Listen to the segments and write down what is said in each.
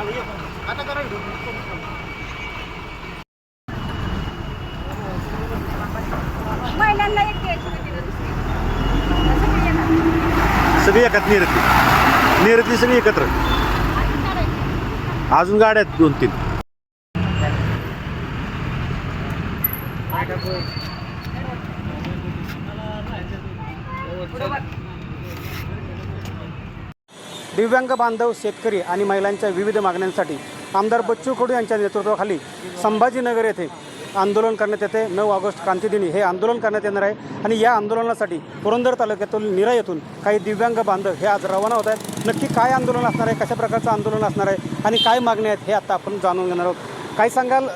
आता करा महिलांना एक. सगळी एकात निरती निरती सगळी एकत्र. अजून गाड्या आहेत दोन तीन दिव्यांग बांधव शेतकरी आणि महिलांच्या विविध मागण्यांसाठी आमदार बच्चू कडू यांच्या नेतृत्वाखाली संभाजीनगर येथे आंदोलन करण्यात येते. नऊ ऑगस्ट क्रांतीदिनी हे आंदोलन करण्यात येणार आहे आणि या आंदोलनासाठी पुरंदर तालुक्यातून निरा येथून काही दिव्यांग बांधव हे आज रवाना होत आहेत. नक्की काय आंदोलन असणार आहे? कशा प्रकारचं आंदोलन असणार आहे? आणि काय मागण्या आहेत हे आता आपण जाणून घेणार आहोत. काय सांगाल?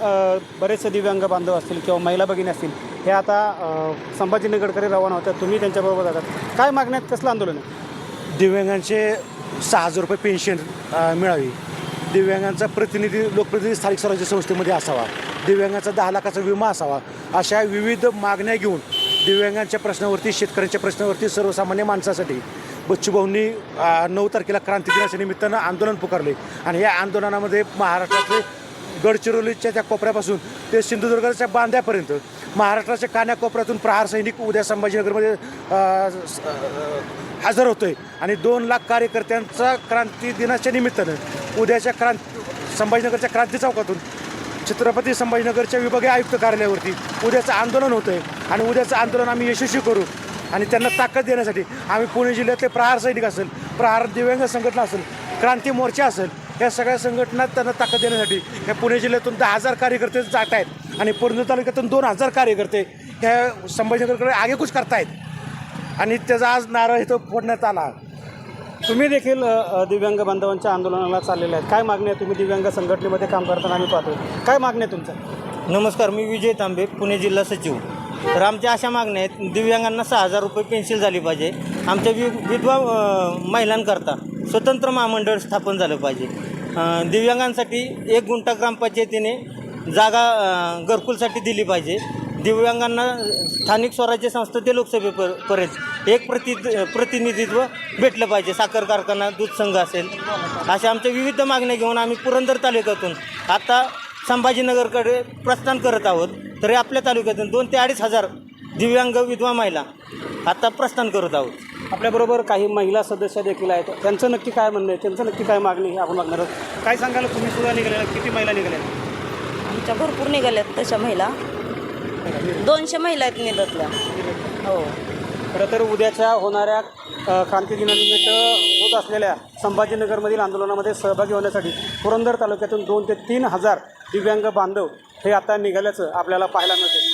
बरेचसे दिव्यांग बांधव असतील किंवा महिला भगिनी असतील हे आता संभाजीनगरकडे रवाना होतात. तुम्ही त्यांच्याबरोबर जातात. काय मागण्या आहेत? कसलं आंदोलन आहे? दिव्यांगांचे सहा हजार रुपये पेन्शन मिळावी. दिव्यांगांचा प्रतिनिधी लोकप्रतिनिधी स्थानिक स्वराज्य संस्थेमध्ये असावा. दिव्यांगांचा दहा लाखाचा विमा असावा. अशा विविध मागण्या घेऊन दिव्यांगांच्या प्रश्नावरती शेतकऱ्यांच्या प्रश्नावरती सर्वसामान्य माणसासाठी बच्चूभाऊंनी नऊ तारखेला क्रांती दिनाच्या निमित्तानं आंदोलन पुकारले. आणि या आंदोलनामध्ये महाराष्ट्रातले गडचिरोलीच्या त्या कोपऱ्यापासून ते सिंधुदुर्गाच्या बांध्यापर्यंत महाराष्ट्राच्या कान्याकोपऱ्यातून प्रहार सैनिक उद्या संभाजीनगरमध्ये हजर होतो आहे हजर होतोय. आणि दोन लाख कार्यकर्त्यांचा क्रांती दिनाच्या निमित्तानं उद्याच्या क्रांती संभाजीनगरच्या क्रांती चौकातून छत्रपती संभाजीनगरच्या विभागीय आयुक्त कार्यालयावरती उद्याचं आंदोलन होतं आहे आणि उद्याचं आंदोलन आम्ही यशस्वी करू. आणि त्यांना ताकद देण्यासाठी आम्ही पुणे जिल्ह्यातले प्रहार सैनिक असेल प्रहार दिव्यांग संघटना असेल क्रांती मोर्चा असेल या सगळ्या संघटना त्यांना ताकद देण्यासाठी या पुणे जिल्ह्यातून दहा हजार कार्यकर्ते जात आहेत आणि पुरंदर तालुक्यातून दोन हजार कार्यकर्ते ह्या संभाजीनगरकडे आगेकूच करतायत. आणि त्याचा आज नारळ इथं फोडण्यात आला. तुम्ही देखील दिव्यांग बांधवांच्या आंदोलनाला चाललेले आहेत. काय मागणी आहे तुम्ही दिव्यांग संघटनेमध्ये काम करताना आम्ही पाहतो काय मागणी आहे तुमचं? नमस्कार मी विजय तांबे पुणे जिल्हा सचिव. तर आमच्या अशा मागण्या आहेत दिव्यांगांना सहा हजार रुपये पेन्सिल झाली पाहिजे. आमच्या वि विधवा महिलांकरता स्वतंत्र महामंडळ स्थापन झालं पाहिजे. दिव्यांगांसाठी एक गुंठा ग्रामपंचायतीने जागा घरकुलसाठी दिली पाहिजे. दिव्यांगांना स्थानिक स्वराज्य संस्था ते लोकसभेपर्यंत एक प्रति प्रतिनिधित्व भेटलं पाहिजे. साखर कारखाना दूध संघ असेल. अशा आमच्या विविध मागण्या घेऊन आम्ही पुरंदर तालुक्यातून आता संभाजीनगरकडे प्रस्थान करत आहोत. तरी आपल्या तालुक्यातून दोन ते अडीच हजार दिव्यांग विधवा महिला आता प्रस्थान करत आहोत. आपल्याबरोबर काही महिला सदस्य देखील आहेत. त्यांचं नक्की काय म्हणणं आहे? त्यांचं नक्की काय मागणी आहे? आपण मागणार आहोत. काय सांगाल? तुम्ही सुद्धा निघालेल्या आहेत? किती महिला निघाल्या? आमच्या भरपूर निघाल्यात तशा महिला. दोनशे महिला आहेत निघतल्या हो. खरं तर उद्याच्या होणाऱ्या क्रांती दिनानिमित्त होत असलेल्या संभाजीनगरमधील आंदोलनामध्ये सहभागी होण्यासाठी पुरंदर तालुक्यातून दोन ते तीन हजार दिव्यांग बांधव हे आता निघाल्याचं आपल्याला पाहायला मिळते